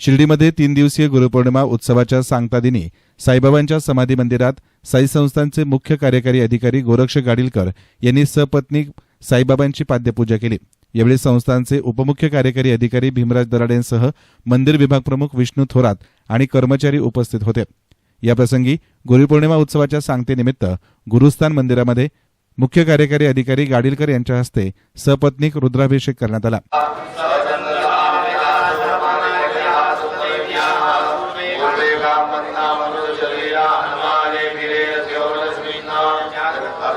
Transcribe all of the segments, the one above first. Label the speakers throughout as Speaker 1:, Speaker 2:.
Speaker 1: शिर्डीमध्ये तीन दिवसीय गुरुपौर्णिमा उत्सवाच्या सांगता दिनी साईबाबांच्या समाधी मंदिरात साई संस्थांचे मुख्य कार्यकारी अधिकारी गोरक्ष गाडीलकर यांनी सपत्नी साईबाबांची पाद्यपूजा केली. यावेळी संस्थांचे उपमुख्य कार्यकारी अधिकारी भीमराज दराडेंसह मंदिर विभाग प्रमुख विष्णू थोरात आणि कर्मचारी उपस्थित होते. याप्रसंगी गुरुपौर्णिमा उत्सवाच्या सांगतेनिमित्त गुरुस्थान मंदिरामध्ये मुख्य कार्यकारी अधिकारी गाडीलकर यांच्या हस्ते सपत्नीक रुद्राभिषेक करण्यात आला.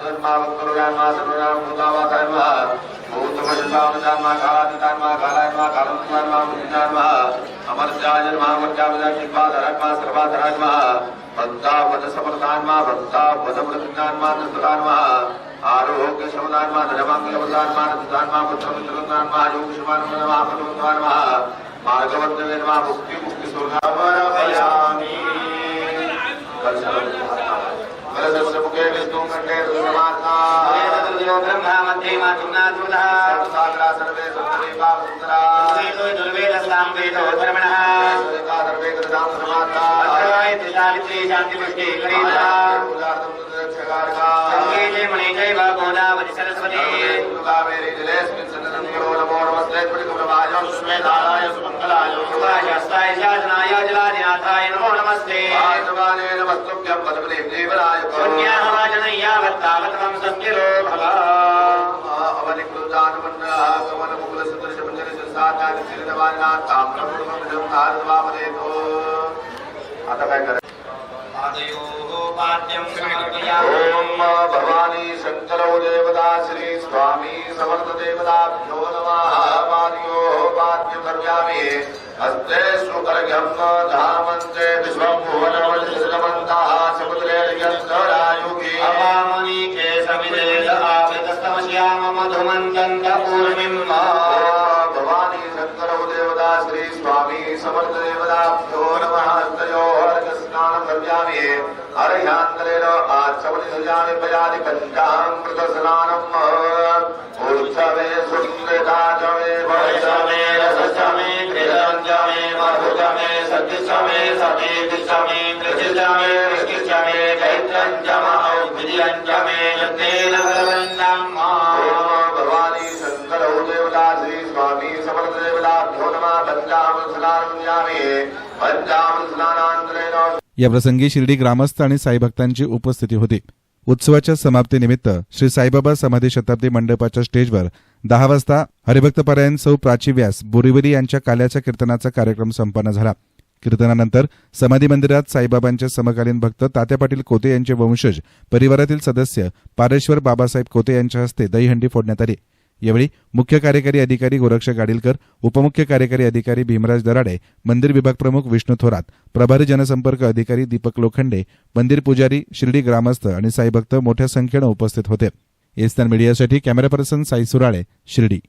Speaker 2: भूतावृतन्मा वक्तरुगान्मा सर्वराम भूतावासाय नमः भूतमजतामजान्मा कालादितान्मा कालायन्मा कालमुखान्मा मुनिजान्मा अमर्त्याय नमः भक्ता वद समर्थान्मा भक्ता वद मृत्युन्मा नृतकान्मा आरोग्य शमदान्मा धनमांगलवदान्मा नृतान्मा पुत्रमित्रन्मा योगशमान्मा पटवन्मा मार्गवर्तवे मुक्ति मुक्ति सुरनामयामि
Speaker 3: मातुनाथुनः
Speaker 2: सागरा सर्वे सुंदरी पाप सुंदरा
Speaker 3: वेदो दुर्वेदस्तां वेदो धर्मणः
Speaker 2: सर्वेका सर्वे कृतां धर्मात्मा
Speaker 3: अत्राय त्रिसावित्री शान्तिपुष्टि करीता
Speaker 2: पूजार्थं सुदक्षकारका
Speaker 3: सङ्गीते मणिजैव गोदावति सरस्वती
Speaker 2: कावेरी जलेस्मिन् सन्निधं करो नमो नमस्ते त्रिपुरवाय सुमेधाराय सुमङ्गलाय
Speaker 3: उपाशास्ताय शासनाय जलादिनाथाय नमो नमस्ते
Speaker 2: आत्माने नमस्तुभ्यं पद्मने देवराय
Speaker 3: पुण्याहवाजनय्यावत्तावत् त्वं सङ्गिरो भव
Speaker 2: भवानी शंकरो देवता श्री स्वामी समर्थ देवताभ्यो नमः पादयो पाद्यं कर्म्यामि हस्ते
Speaker 3: आवृतस्तमस्याम मधुमन्तन्त पूर्णिम्
Speaker 2: भवानी शंकरो देवता श्री स्वामी समर्थ देवताभ्यो नमः हस्तयो अर्घ्यान्तरेण आचमनि
Speaker 3: मधुचमे सतिचमे सतीतिचमे कृतिचमे चैत्रञ्चम
Speaker 1: याप्रसंगी शिर्डी ग्रामस्थ आणि साईभक्तांची उपस्थिती होती. उत्सवाच्या समाप्तीनिमित्त श्री साईबाबा समाधी शताब्दी मंडपाच्या स्टेजवर दहा वाजता हरिभक्तपरायण सौ प्राची व्यास बोरिवली यांच्या काल्याच्या कीर्तनाचा कार्यक्रम संपन्न झाला. कीर्तनानंतर समाधी मंदिरात साईबाबांचे समकालीन भक्त तात्या पाटील कोते यांचे वंशज परिवारातील सदस्य पारेश्वर बाबासाहेब कोते यांच्या हस्ते दहीहंडी फोडण्यात आली. यावेळी मुख्य कार्यकारी अधिकारी गोरक्ष गाडीलकर उपमुख्य कार्यकारी अधिकारी भीमराज दराडे मंदिर विभाग प्रमुख विष्णू थोरात प्रभारी जनसंपर्क अधिकारी दीपक लोखंडे मंदिर पुजारी शिर्डी ग्रामस्थ आणि साईभक्त मोठ्या संख्येनं उपस्थित होते. एस्तान मीडियासाठी कॅमेरा पर्सन साई सुराळे शिर्डी.